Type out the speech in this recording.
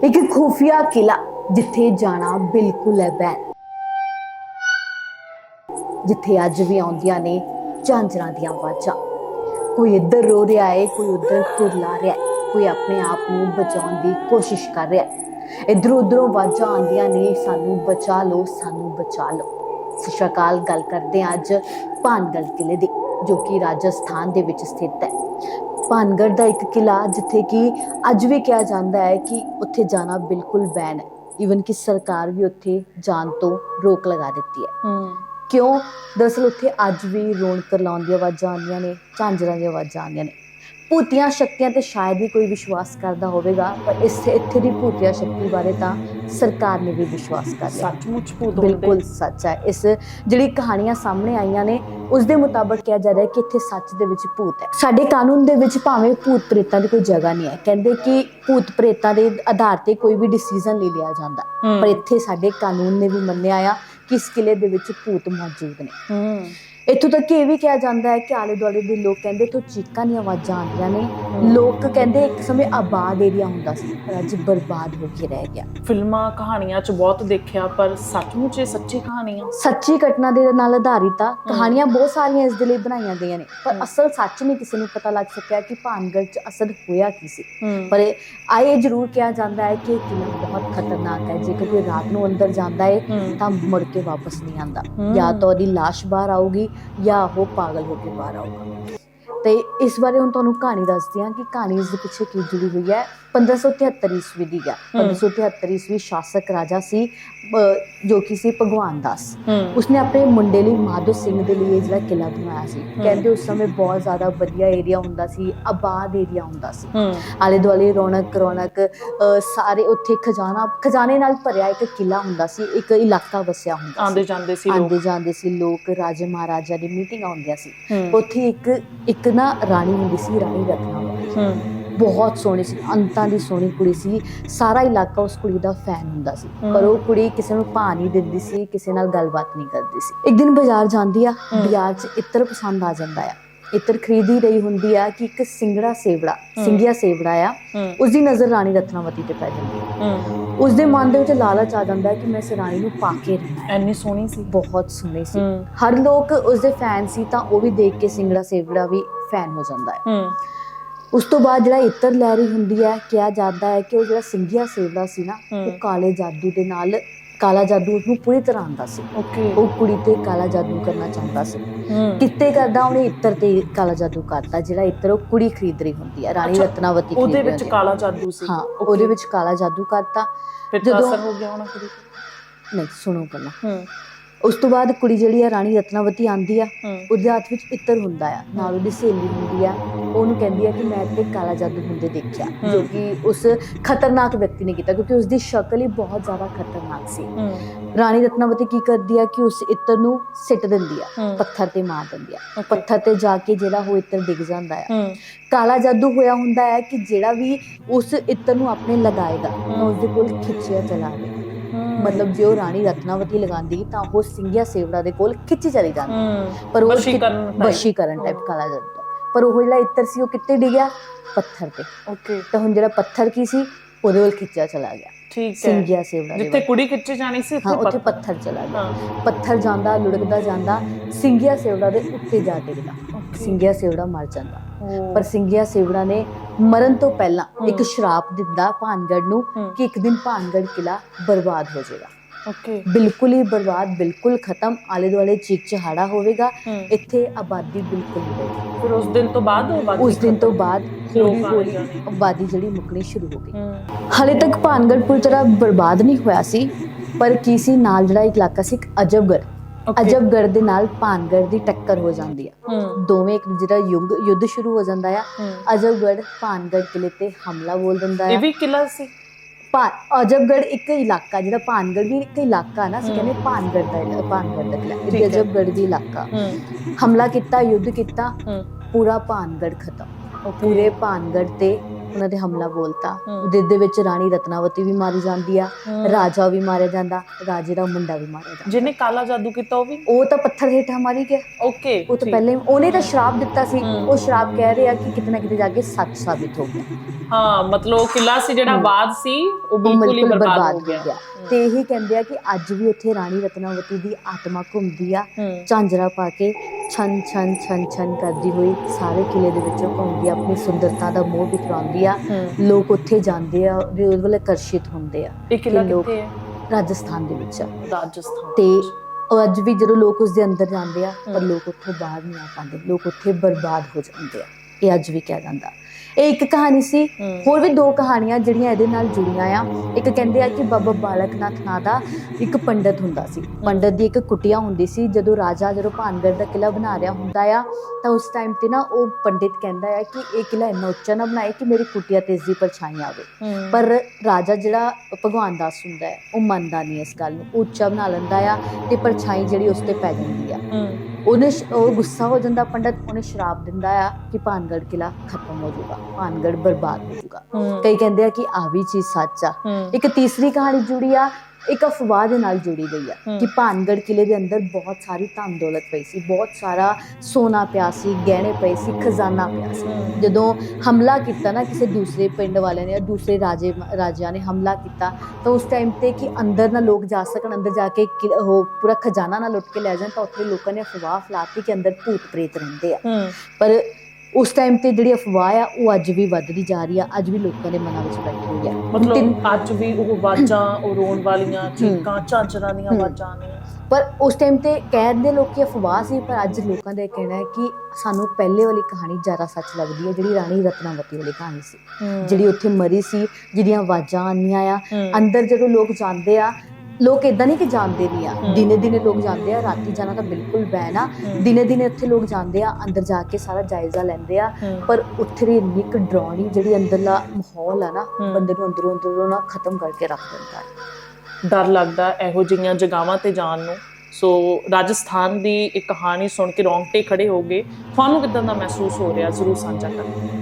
ਇੱਕ ਖੂਫੀਆ ਕਿਲਾ ਜਿੱਥੇ ਜਾਣਾ ਬਿਲਕੁਲ ਹੈ ਬੈਨ ਜਿੱਥੇ ਅੱਜ ਵੀ ਆਉਂਦੀਆਂ ਨੇ ਝਾਂਜਰਾਂ ਦੀਆਂ ਆਵਾਜ਼ਾਂ। ਕੋਈ ਇੱਧਰ ਰੋ ਰਿਹਾ ਹੈ ਕੋਈ ਉੱਧਰ ਕੁਰਲਾ ਰਿਹਾ ਹੈ ਕੋਈ ਆਪਣੇ ਆਪ ਨੂੰ ਬਚਾਉਣ ਦੀ ਕੋਸ਼ਿਸ਼ ਕਰ ਰਿਹਾ ਹੈ ਇਧਰੋਂ ਉਧਰੋਂ ਆਵਾਜ਼ਾਂ ਆਉਂਦੀਆਂ ਨੇ, ਸਾਨੂੰ ਬਚਾ ਲਓ, ਸਾਨੂੰ ਬਚਾ ਲਓ। ਸਤਿ ਸ਼੍ਰੀ ਅਕਾਲ, ਗੱਲ ਕਰਦੇ ਹਾਂ ਅੱਜ ਭਾਨਗੜ ਕਿਲੇ ਦੀ, ਜੋ ਕਿ ਰਾਜਸਥਾਨ ਦੇ ਵਿੱਚ ਸਥਿਤ ਹੈ। ਭਾਨਗੜ ਦਾ ਇੱਕ ਕਿਲਾ ਜਿੱਥੇ ਕਿ ਅੱਜ ਵੀ ਕਿਹਾ ਜਾਂਦਾ ਹੈ ਕਿ ਉੱਥੇ ਜਾਣਾ ਬਿਲਕੁਲ ਬੈਨ ਹੈ। ਈਵਨ ਕਿ ਸਰਕਾਰ ਵੀ ਉੱਥੇ ਜਾਣ ਤੋਂ ਰੋਕ ਲਗਾ ਦਿੱਤੀ ਹੈ। ਕਿਉਂ? ਦਰਅਸਲ ਉੱਥੇ ਅੱਜ ਵੀ ਰੌਣਕ ਲਾਉਣ ਦੀਆਂ ਆਵਾਜ਼ਾਂ ਆਉਂਦੀਆਂ ਨੇ ਝਾਂਜਰਾਂ ਦੀਆਂ ਆਵਾਜ਼ਾਂ ਆਉਂਦੀਆਂ ਨੇ। ਭੂਤੀਆਂ ਸ਼ਕਤੀਆਂ ਤੇ ਸ਼ਾਇਦ ਹੀ ਕੋਈ ਵਿਸ਼ਵਾਸ ਕਰਦਾ ਹੋਵੇਗਾ ਪਰ ਇਸ ਇੱਥੇ ਦੀ ਭੂਤੀਆਂ ਸ਼ਕਤੀ ਬਾਰੇ ਤਾਂ ਸਰਕਾਰ ਨੇ ਵੀ ਵਿਸ਼ਵਾਸ ਕਰ ਲਿਆ। ਸੱਚਮੁੱਚ ਭੂਤ ਬਿਲਕੁਲ ਸੱਚ ਹੈ। ਇਸ ਜਿਹੜੀ ਕਹਾਣੀਆਂ ਸਾਹਮਣੇ ਆਈਆਂ ਨੇ ਉਸ ਦੇ ਮੁਤਾਬਕ ਕਿਹਾ ਜਾ ਰਿਹਾ ਹੈ ਕਿ ਇੱਥੇ ਸੱਚ ਦੇ ਵਿੱਚ ਭੂਤ ਹੈ। ਸਾਡੇ ਕਾਨੂੰਨ ਦੇ ਵਿੱਚ ਭਾਵੇਂ ਭੂਤ ਪ੍ਰੇਤਾਂ ਦੀ ਕੋਈ ਜਗ੍ਹਾ ਨਹੀਂ ਹੈ। ਕਹਿੰਦੇ ਕਿ ਭੂਤ ਪ੍ਰੇਤਾਂ ਦੇ ਆਧਾਰ ਤੇ ਕੋਈ ਵੀ ਡਿਸੀਜਨ ਲੈ ਲਿਆ ਜਾਂਦਾ। ਪਰ ਇੱਥੇ ਸਾਡੇ ਕਾਨੂੰਨ ਨੇ ਵੀ ਮੰਨਿਆ ਆ ਕਿ ਇਸ ਕਿਲੇ ਦੇ ਵਿੱਚ ਭੂਤ ਮੌਜੂਦ ਨੇ। ਇੱਥੋਂ ਤੱਕ ਕਿ ਇਹ ਵੀ ਕਿਹਾ ਜਾਂਦਾ ਹੈ ਕਿ ਆਲੇ ਦੁਆਲੇ ਦੇ ਲੋਕ ਕਹਿੰਦੇ ਇੱਥੋਂ ਚੀਕਾਂ ਦੀਆਂ ਆਵਾਜ਼ਾਂ ਆਉਂਦੀਆਂ ਨੇ। ਲੋਕ ਕਹਿੰਦੇ ਇੱਕ ਸਮੇਂ ਆਬਾਦ ਏਰੀਆ ਹੁੰਦਾ ਸੀ ਪਰ ਅੱਜ ਬਰਬਾਦ ਹੋ ਕੇ ਰਹਿ ਗਿਆ। ਫਿਲਮਾਂ ਕਹਾਣੀਆਂ ਚ ਬਹੁਤ ਦੇਖਿਆ ਪਰ ਸੱਚਮੁੱਚ ਇਹ ਸੱਚੀ ਕਹਾਣੀਆਂ? ਸੱਚੀ ਘਟਨਾ ਦੇ ਨਾਲ ਆਧਾਰਿਤ ਆ। ਕਹਾਣੀਆਂ ਬਹੁਤ ਸਾਰੀਆਂ ਇਸ ਦੇ ਲਈ ਬਣਾਈਆਂ ਗਈਆਂ ਨੇ। ਪਰ। ਅਸਲ ਸੱਚ ਨਹੀਂ ਕਿਸੇ ਨੂੰ ਪਤਾ ਲੱਗ ਸਕਿਆ ਕਿ ਭਾਨਗੜ ਚ ਅਸਲ ਹੋਇਆ ਕੀ ਸੀ। ਪਰ ਇਹ- ਆ ਇਹ ਜ਼ਰੂਰ ਕਿਹਾ ਜਾਂਦਾ ਹੈ ਕਿ ਕਿਲਾ ਬਹੁਤ ਖਤਰਨਾਕ ਹੈ। ਜੇਕਰ ਕੋਈ ਰਾਤ ਨੂੰ ਅੰਦਰ ਜਾਂਦਾ ਹੈ ਤਾਂ ਮੁੜ ਕੇ ਵਾਪਸ ਨਹੀਂ ਆਉਂਦਾ। ਜਾਂ ਤਾਂ ਉਹਦੀ লাশ ਬਾਹਰ ਆਊਗੀ ਜਾਂ ਉਹ ਪਾਗਲ ਹੋ ਕੇ ਬਾਹਰ ਤੇ ਇਸ ਬਾਰੇ ਹੁਣ ਤੁਹਾਨੂੰ ਕਹਾਣੀ ਦੱਸਦੀ ਹਾਂ ਕਿ ਕਹਾਣੀ ਇਸ ਦੇ ਪਿੱਛੇ ਕੀ ਜੁੜੀ ਹੋਈ ਹੈ। 1573 ਈਸਵੀ ਦੀ ਹੈ। ਹਮ। 1573 ਈਸਵੀ ਸ਼ਾਸਕ ਰਾਜਾ ਸੀ ਜੋ ਕਿ ਸੀ ਭਗਵਾਨ ਦਾਸ। ਉਸਨੇ ਆਪਣੇ ਮੁੰਡੇ ਲਈ ਮਾਧੋ ਸਿੰਘ ਦੇ ਲਈ ਜਿਹੜਾ ਕਿਲਾ ਬਣਾਇਆ ਸੀ। ਕਹਿੰਦੇ ਉਸ ਸਮੇਂ ਬਹੁਤ ਜ਼ਿਆਦਾ ਵਧੀਆ ਏਰੀਆ ਹੁੰਦਾ ਸੀ ਆਬਾਦ ਏਰੀਆ ਹੁੰਦਾ ਸੀ। ਆਲੇ ਦੁਆਲੇ ਰੌਣਕ ਰੌਣਕ ਸਾਰੇ ਉੱਥੇ ਖਜ਼ਾਨਾ ਖਜ਼ਾਨੇ ਨਾਲ ਭਰਿਆ ਇੱਕ ਕਿਲਾ ਹੁੰਦਾ ਸੀ ਇੱਕ ਇਲਾਕਾ ਵਸਿਆ ਹੁੰਦਾ ਆਂਦੇ ਸੀ। ਜਾਂਦੇ ਸੀ ਲੋਕ। ਆਂਦੇ ਜਾਂਦੇ ਸੀ ਲੋਕ ਰਾਜੇ ਮਹਾਰਾਜਾ ਦੀ ਮੀਟਿੰਗ ਆਉਂਦੀਆਂ ਸੀ। ਉੱਥੇ ਇੱਕ ਇੱਕ ਨਾ ਰਾਣੀ ਹੁੰਦੀ ਸੀ ਰਾਣੀ ਰਤਨਾਵਤੀ ਹੂੰ। ਬਹੁਤ ਸੋਹਣੀ ਸੀ ਅੰਤਾਂ ਦੀ ਸੋਹਣੀ ਕੁੜੀ ਸੀ। ਸਾਰਾ ਇਲਾਕਾ ਉਸ ਕੁੜੀ ਦਾ ਫੈਨ ਹੁੰਦਾ ਸੀ। ਪਰ ਉਹ ਕੁੜੀ ਕਿਸੇ ਨੂੰ ਭਾਅ ਨਹੀਂ ਦਿੰਦੀ ਸੀ ਕਿਸੇ ਨਾਲ ਗੱਲਬਾਤ ਨਹੀਂ ਕਰਦੀ ਸੀ। ਇੱਕ ਦਿਨ ਬਾਜ਼ਾਰ ਜਾਂਦੀ ਆ। ਬਾਜ਼ਾਰ 'ਚ ਇਤਰ ਪਸੰਦ ਆ ਜਾਂਦਾ ਆ। ਇਤਰ ਖਰੀਦੀ ਰਹੀ ਹੁੰਦੀ ਆ ਕਿ ਇੱਕ ਸਿੰਗੜਾ ਸੇਵੜਾ। ਸਿੰਗਿਆ ਸੇਵੜਾ ਆ ਉਸ ਦੀ ਨਜ਼ਰ ਰਾਣੀ ਰਤਨਾਵਤੀ ਤੇ ਪੈ ਜਾਂਦੀ ਹੈ। ਉਸ ਦੇ ਮਨ ਦੇ ਵਿੱਚ ਲਾਲਚ ਆ ਜਾਂਦਾ ਹੈ ਕਿ ਮੈਂ ਇਸ ਰਾਣੀ ਨੂੰ ਪਾ ਕੇ ਰਹਿਣਾ ਐਨੀ ਸੋਹਣੀ ਸੀ। ਬਹੁਤ ਸੋਹਣੀ ਸੀ। ਹਰ ਲੋਕ ਉਸ ਦੇ ਫੈਨ ਸੀ ਤਾਂ ਉਹ ਵੀ ਦੇਖ ਕੇ ਸਿੰਗੜਾ ਸੇਵੜਾ ਵੀ ਫੈਨ ਹੋ ਜਾਂਦਾ ਹੈ। ਉਸ ਤੋਂ ਬਾਅਦ ਜਿਹੜਾ ਇਤਰ ਲਹਿਰੀ ਹੁੰਦੀ ਹੈ ਕਿਹਾ ਜਾਂਦਾ ਹੈ ਕਿ ਉਹ ਜਿਹੜਾ ਸਿੰਗਿਆ ਸੇਵੜਾ ਸੀ ਨਾ ਉਹ। ਕਾਲੇ ਜਾਦੂ ਦੇ ਨਾਲ ਕਾਲਾ ਜਾਦੂ ਉਸਨੂੰ ਪੂਰੀ ਤਰ੍ਹਾਂ ਆਂਦਾ ਸੀ। ਓਕੇ ਉਹ ਕੁੜੀ ਤੇ ਕਾਲਾ ਜਾਦੂ ਕਰਨਾ ਚਾਹੁੰਦਾ ਸੀ। ਕਿਤੇ ਕਰਦਾ ਉਹਨੇ ਇਤਰ ਤੇ ਕਾਲਾ ਜਾਦੂ ਕਰਤਾ ਜਿਹੜਾ ਇਤਰ ਉਹ ਕੁੜੀ ਖਰੀਦ ਰਹੀ ਹੁੰਦੀ ਹੈ ਰਾਣੀ ਰਤਨਾਵਤੀ ਉਹਦੇ ਵਿੱਚ। ਕਾਲਾ ਜਾਦੂ ਸੀ। ਹਾਂ ਉਹਦੇ ਵਿੱਚ ਕਾਲਾ ਜਾਦੂ ਕਰਤਾ। ਫਿਰ ਤਾਂ ਅਸਰ ਹੋ ਗਿਆ ਹੋਣਾ ਕੁੜੀ ਤੇ। ਨਹੀਂ ਸੁਣੋ ਪਹਿਲਾਂ। ਹੂੰ। ਉਸ ਤੋਂ ਬਾਅਦ ਕੁੜੀ ਜਿਹੜੀ ਆ ਰਾਣੀ ਰਤਨਾਵਤੀ ਆਂਦੀ ਆ ਉਹਦੇ ਹੱਥ ਵਿੱਚ ਇਤਰ ਹੁੰਦਾ ਆ। ਨਾਲ ਉਹਦੀ ਸਹੇਲੀ ਹੁੰਦੀ ਆ। ਉਹਨੂੰ ਕਹਿੰਦੀ ਆ ਕਿ ਮੈਂ ਤੇ ਕਾਲਾ ਜਾਦੂ ਹੁੰਦੇ ਦੇਖਿਆ ਜੋ। ਕਿ ਉਸ ਖਤਰਨਾਕ ਵਿਅਕਤੀ ਨੇ ਕੀਤਾ ਕਿਉਂਕਿ ਉਸ ਦੀ ਸ਼ਕਲ ਹੀ ਬਹੁਤ ਜ਼ਿਆਦਾ ਖਤਰਨਾਕ ਸੀ। ਰਾਣੀ ਰਤਨਾਵਤੀ ਕੀ ਕਰਦੀ ਆ ਕਿ ਉਸ ਇਤਰ ਨੂੰ ਸਿੱਟ ਦਿੰਦੀ ਆ ਪੱਥਰ ਤੇ ਮਾਰ ਦਿੰਦੀ ਆ। ਪੱਥਰ ਤੇ ਜਾ ਕੇ ਜਿਹੜਾ ਉਹ ਇਤਰ ਡਿੱਗ ਜਾਂਦਾ ਆ। ਕਾਲਾ ਜਾਦੂ ਹੋਇਆ ਹੁੰਦਾ ਹੈ ਕਿ ਜਿਹੜਾ ਵੀ ਉਸ ਇਤਰ ਨੂੰ ਆਪਣੇ ਲਗਾਏਗਾ ਤਾਂ ਉਸ ਦੇ ਕੋਲ ਖਿੱਚਿਆ ਚਲਾ ਹੂੰ, ਮਤਲਬ ਜੇ ਉਹ ਰਾਣੀ ਰਤਨਾਵਤੀ ਲਗਾਉਂਦੀ ਤਾਂ ਉਹ ਸਿੰਘਿਆ ਸੇਵੜਾ ਦੇ ਕੋਲ ਖਿੱਚੀ ਚਲੀ ਜਾਂਦੀ। ਪਰ ਉਹ। ਵਸ਼ੀਕਰਨ ਟਾਈਪ ਕਾਲਾ ਜਾਦੂ। ਪਰ ਉਹ ਜਿਹੜਾ ਇੱਤਰ ਸੀ ਉਹ ਕਿੱਥੇ ਡਿੱਗਿਆ? ਪੱਥਰ ਤੇ। ਓਕੇ ਤਾਂ ਹੁਣ ਜਿਹੜਾ ਪੱਥਰ ਕੀ ਸੀ? ਉਹਦੇ ਵੱਲ ਖਿੱਚਿਆ ਚਲਾ ਗਿਆ। ਠੀਕ ਹੈ। ਸਿੰਗਿਆ ਸੇਵੜਾ ਦੇ ਜਿੱਥੇ ਵੱਲ। ਕੁੜੀ ਖਿੱਚੀ ਜਾਣੀ ਸੀ ਹਾਂ ਉੱਥੇ ਉੱਥੇ ਪੱਥਰ ਚਲਾ ਗਿਆ। ਹਾਂ। ਪੱਥਰ ਜਾਂਦਾ ਲੁੜਕਦਾ ਜਾਂਦਾ ਸਿੰਗਿਆ ਸੇਵੜਾ ਦੇ ਉੱਤੇ ਜਾ ਡਿੱਗਦਾ। ਸਿੰਗਿਆ ਸੇਵੜਾ ਮਰ ਜਾਂਦਾ। ਪਰ ਸਿੰਗਿਆ ਸੇਵੜਾ ਨੇ ਮਰਨ ਤੋਂ ਪਹਿਲਾਂ ਇੱਕ। ਸ਼ਰਾਪ ਦਿੰਦਾ ਭਾਨਗੜ ਨੂੰ ਹਮ, ਕਿ ਇੱਕ ਦਿਨ ਭਾਨਗੜ ਕਿਲਾ ਬਰਬਾਦ ਹੋ ਜਾਏਗਾ। Okay, ਬਿਲਕੁਲ ਹੀ ਬਰਬਾਦ ਬਿਲਕੁਲ ਖਤਮ ਆਲੇ ਦੁਆਲੇ ਚੀਕ ਚਹਾੜਾ ਹੋਵੇਗਾ ਇੱਥੇ ਆਬਾਦੀ ਬਿਲਕੁਲ ਨਹੀਂ ਰਹੇਗੀ ਫਿਰ ਉਸ ਦਿਨ ਤੋਂ ਬਾਅਦ ਆਬਾਦੀ ਉਸ ਦਿਨ ਤੋਂ ਬਾਅਦ ਹੌਲੀ ਹੌਲੀ। ਆਬਾਦੀ ਜਿਹੜੀ ਮੁੱਕਣੀ ਸ਼ੁਰੂ ਹੋ ਗਈ। ਹਾਲੇ ਤੱਕ ਭਾਨਗੜ ਪੂਰੀ ਤਰ੍ਹਾਂ ਬਰਬਾਦ ਨਹੀਂ ਹੋਇਆ ਸੀ ਪਰ ਕੀ ਸੀ ਨਾਲ ਜਿਹੜਾ ਇੱਕ ਇਲਾਕਾ ਸੀ ਇੱਕ ਅਜਬਗੜ ਅਜਬਗੜ ਦੇ ਨਾਲ ਭਾਨਗੜ ਦੀ ਟੱਕਰ ਹੋ ਜਾਂਦੀ ਆ। ਦੋਵੇਂ ਇੱਕ ਦਾ ਯੁੱਧ ਸ਼ੁਰੂ ਹੋ ਜਾਂਦਾ ਆ। ਅਜਬਗੜ ਭਾਨਗੜ ਕਿਲੇ ਤੇ ਹਮਲਾ ਬੋਲ ਦਿੰਦਾ ਇਹ ਆ ਵੀ ਕਿਲਾ ਸੀ? ਭਾ- ਅਜਬਗੜ ਇੱਕ ਇਲਾਕਾ ਜਿਹੜਾ ਭਾਨਗੜ ਵੀ ਇੱਕ ਇਲਾਕਾ ਨਾ ਅਸੀਂ। ਕਹਿੰਦੇ ਭਾਨਗੜ ਦਾ ਭਾਨਗੜ ਦਾ ਹੈ। ਅਜਬਗੜ ਦੀ ਇਲਾਕਾ ਹਮਲਾ ਕੀਤਾ ਯੁੱਧ ਕੀਤਾ ਪੂਰਾ ਭਾਨਗੜ ਖਤਮ okay, ਪੂਰੇ ਭਾਨਗੜ ਤੇ ਉਹਨਾਂ ਤੇ ਹਮਲਾ ਬੋਲਤਾ। ਜਿਸ ਦੇ ਵਿੱਚ ਰਾਣੀ ਰਤਨਾਵਤੀ ਵੀ ਮਾਰੀ ਜਾਂਦੀ ਆ। ਰਾਜਾ ਵੀ ਮਾਰਿਆ ਜਾਂਦਾ ਰਾਜੇ ਦਾ ਮੁੰਡਾ ਵੀ ਮਾਰਿਆ ਜਾਂਦਾ। ਜਿਹਨੇ ਕਾਲਾ ਜਾਦੂ ਕੀਤਾ ਉਹ ਵੀ? ਉਹ ਤਾਂ ਪੱਥਰ ਹੇਠਾਂ ਮਾਰੀ ਗਿਆ। ਓਕੇ ਉਹ ਤਾਂ। ਪਹਿਲੇ ਉਹਨੇ ਤਾਂ ਸ਼ਰਾਪ ਦਿੱਤਾ ਸੀ। ਉਹ ਸ਼ਰਾਪ ਕਹਿ ਰਿਹਾ ਕਿ ਕਿਤੇ ਨਾ ਕਿਤੇ ਜਾ ਕੇ ਸੱਚ ਸਾਬਿਤ ਹੋ ਗਿਆ। ਹਾਂ ਮਤਲਬ ਉਹ ਕਿਲਾ ਸੀ ਜਿਹੜਾ। ਬਾਦ ਸੀ ਉਹ ਬਿਲਕੁਲ ਹੀ ਬਰਬਾਦ ਹੋ ਗਿਆ। ਤੇ ਇਹੀ ਕਹਿੰਦੇ ਆ ਕਿ ਅੱਜ ਵੀ ਉੱਥੇ ਰਾਣੀ ਰਤਨਾਵਤੀ ਦੀ ਆਤਮਾ ਘੁੰਮਦੀ ਆ ਝਾਂਜਰਾ ਪਾ ਕੇ ਛਨ ਛਨ ਛਨ ਛਨ ਕਰਦੀ ਹੋਈ ਸਾਰੇ ਕਿਲੇ ਦੇ ਵਿੱਚੋਂ ਘੁੰਮਦੀ ਆ ਆਪਣੀ ਸੁੰਦਰਤਾ ਦਾ ਮੋਹ ਵਿਖਰਾਉਂਦੀ ਆ। ਲੋਕ ਉੱਥੇ ਜਾਂਦੇ ਆ ਤੇ ਉਹਦੇ ਵੱਲ ਆਕਰਸ਼ਿਤ ਹੁੰਦੇ ਆ ਇਹ ਕਿਲਾ ਕਿੱਥੇ ਹੈ ਰਾਜਸਥਾਨ ਦੇ ਵਿੱਚ ਆ। ਰਾਜਸਥਾਨ ਤੇ ਉਹ ਅੱਜ ਵੀ ਜਦੋਂ ਲੋਕ ਉਸ ਦੇ ਅੰਦਰ ਜਾਂਦੇ ਆ ਪਰ। ਲੋਕ ਉੱਥੋਂ ਬਾਹਰ ਨਹੀਂ ਆ ਪਾਉਂਦੇ ਲੋਕ ਉੱਥੇ ਬਰਬਾਦ ਹੋ ਜਾਂਦੇ ਆ ਇਹ ਅੱਜ ਵੀ ਕਿਹਾ ਜਾਂਦਾ। ਇਹ ਇੱਕ ਕਹਾਣੀ ਸੀ। ਹੋਰ ਵੀ ਦੋ ਕਹਾਣੀਆਂ ਜਿਹੜੀਆਂ ਇਹਦੇ ਨਾਲ ਜੁੜੀਆਂ ਆ। ਇੱਕ ਕਹਿੰਦੇ ਆ ਕਿ ਬਾਬਾ ਬਾਲਕ ਨਾਥ ਨਾਂ ਦਾ ਇੱਕ ਪੰਡਤ ਹੁੰਦਾ ਸੀ। ਪੰਡਤ ਦੀ ਇੱਕ ਕੁਟੀਆ ਹੁੰਦੀ ਸੀ। ਜਦੋਂ ਰਾਜਾ ਜਦੋਂ ਭਾਨਗੜ ਦਾ ਕਿਲਾ ਬਣਾ ਰਿਹਾ ਹੁੰਦਾ ਆ ਤਾਂ ਉਸ ਟਾਈਮ ਤੇ ਨਾ ਉਹ ਪੰਡਿਤ ਕਹਿੰਦਾ ਆ ਕਿ ਇਹ ਕਿਲਾ ਇੰਨਾ ਉੱਚਾ ਨਾ ਬਣਾਏ ਕਿ ਮੇਰੀ ਕੁਟੀਆ ਤੇ ਇਸ ਦੀ ਪਰਛਾਈ ਆਵੇ। ਪਰ ਰਾਜਾ ਜਿਹੜਾ ਭਗਵਾਨ ਦਾਸ ਹੁੰਦਾ ਹੈ ਉਹ ਮੰਨਦਾ ਨਹੀਂ ਇਸ ਗੱਲ ਨੂੰ। ਉੱਚਾ ਬਣਾ ਲੈਂਦਾ ਆ ਤੇ ਪਰਛਾਈ ਜਿਹੜੀ ਉਸ ਤੇ ਪੈ ਜਾਂਦੀ ਆ। ਉਹਨੇ ਉਹ ਗੁੱਸਾ ਹੋ ਜਾਂਦਾ ਪੰਡਤ ਉਹਨੇ ਸ਼ਰਾਪ ਦਿੰਦਾ ਆ ਕਿ ਭਾਨਗੜ ਕਿਲਾ ਖਤਮ ਹੋ ਜਾਊਗਾ ਭਾਨਗੜ ਬਰਬਾਦ ਹੋ ਜਾਊਗਾ। ਕਈ ਕਹਿੰਦੇ ਆ ਕਿ ਆ ਵੀ ਚੀਜ਼ ਸੱਚ ਆ। ਇੱਕ ਤੀਸਰੀ ਕਹਾਣੀ ਜੁੜੀ ਆ ਇੱਕ ਅਫਵਾਹ ਦੇ ਨਾਲ ਜੁੜੀ ਗਈ ਆ। ਕਿ ਭਾਨਗੜ ਕਿਲੇ ਦੇ ਅੰਦਰ ਬਹੁਤ ਸਾਰੀ ਧਨ ਦੌਲਤ ਪਈ ਸੀ ਬਹੁਤ ਸਾਰਾ ਸੋਨਾ ਪਿਆ ਸੀ ਗਹਿਣੇ ਪਏ ਸੀ ਖਜ਼ਾਨਾ ਪਿਆ ਸੀ। ਜਦੋਂ ਹਮਲਾ ਕੀਤਾ ਨਾ ਕਿਸੇ ਦੂਸਰੇ ਪਿੰਡ ਵਾਲਿਆਂ ਨੇ ਜਾਂ ਦੂਸਰੇ ਰਾਜੇ ਰਾਜਿਆਂ ਨੇ ਹਮਲਾ ਕੀਤਾ ਤਾਂ ਉਸ ਟਾਈਮ ਤੇ ਕਿ ਅੰਦਰ ਨਾ ਲੋਕ ਜਾ ਸਕਣ ਅੰਦਰ ਜਾ ਕੇ ਉਹ ਪੂਰਾ ਖਜ਼ਾਨਾ ਨਾ ਲੁੱਟ ਕੇ ਲੈ ਜਾਣ ਤਾਂ ਉੱਥੇ ਲੋਕਾਂ ਨੇ ਅਫਵਾਹ ਫੈਲਾਤੀ ਕਿ ਅੰਦਰ ਭੂਤ ਪ੍ਰੇਤ ਰਹਿੰਦੇ ਆ। ਪਰ ਉਸ ਟਾਈਮ ਤੇ ਜਿਹੜੀ ਅਫਵਾਹ ਆ ਉਹ ਅੱਜ ਵੀ ਵੱਧਦੀ ਜਾ ਰਹੀ ਆ ਅੱਜ ਵੀ ਲੋਕਾਂ ਦੇ ਮਨਾਂ ਵਿੱਚ ਬੈਠੀ ਹੋਈ ਆ। ਮਤਲਬ ਅੱਜ ਵੀ ਉਹ ਆਵਾਜ਼ਾਂ ਉਹ ਰੋਣ ਵਾਲੀਆਂ ਚੀਕਾਂ ਝਾਂਜਰਾਂ ਦੀਆਂ। ਆਵਾਜ਼ਾਂ ਨੇ। ਪਰ ਉਸ ਟਾਈਮ ਤੇ ਕਹਿੰਦੇ ਲੋਕੀ ਅਫਵਾਹ ਸੀ ਪਰ ਅੱਜ ਲੋਕਾਂ ਦਾ ਇਹ ਕਹਿਣਾ ਹੈ ਕਿ ਸਾਨੂੰ ਪਹਿਲੇ ਵਾਲੀ ਕਹਾਣੀ ਜ਼ਿਆਦਾ ਸੱਚ ਲੱਗਦੀ ਹੈ ਜਿਹੜੀ ਰਾਣੀ ਰਤਨਾਵਤੀ ਵਾਲੀ ਕਹਾਣੀ ਸੀ। ਜਿਹੜੀ ਉੱਥੇ ਮਰੀ ਸੀ ਜਿਹਦੀਆਂ ਆਵਾਜ਼ਾਂ ਆਉਂਦੀਆਂ ਆ ਅੰਦਰ ਜਦੋਂ ਲੋਕ ਜਾਂਦੇ ਆ ਲੋਕ ਇਦਾਂ ਨਹੀਂ ਕਿ ਜਾਂਦੇ ਨਹੀਂ ਆ। ਦਿਨੇ ਦਿਨੇ ਲੋਕ ਜਾਂਦੇ ਆ ਰਾਤੀ ਜਾਣਾ ਤਾਂ ਬਿਲਕੁਲ ਬੈਨ ਆ। ਦਿਨੇ ਦਿਨੇ ਉੱਥੇ ਲੋਕ ਜਾਂਦੇ ਆ ਅੰਦਰ ਜਾ ਕੇ ਸਾਰਾ ਜਾਇਜ਼ਾ ਲੈਂਦੇ ਆ। ਪਰ ਉੱਥੇ ਦੀ ਇੰਨੀ ਡਰਾਉਣੀ ਜਿਹੜੀ ਅੰਦਰਲਾ ਮਾਹੌਲ ਆ ਨਾ। ਬੰਦੇ ਨੂੰ ਅੰਦਰੋਂ ਅੰਦਰੋਂ ਨਾ ਖਤਮ ਕਰਕੇ ਰੱਖ ਦਿੰਦਾ ਹੈ। ਡਰ ਲੱਗਦਾ ਇਹੋ ਜਿਹੀਆਂ ਜਗ੍ਹਾਵਾਂ ਤੇ ਜਾਣ ਨੂੰ। ਸੋ ਰਾਜਸਥਾਨ ਦੀ ਇੱਕ ਕਹਾਣੀ ਸੁਣ ਕੇ ਰੌਂਗਟੇ ਖੜੇ ਹੋ ਗਏ। ਤੁਹਾਨੂੰ ਕਿਦਾਂ ਦਾ ਮਹਿਸੂਸ ਹੋ ਰਿਹਾ? ਜ਼ਰੂਰ ਸਾਂਝਾ ਕਰੋ।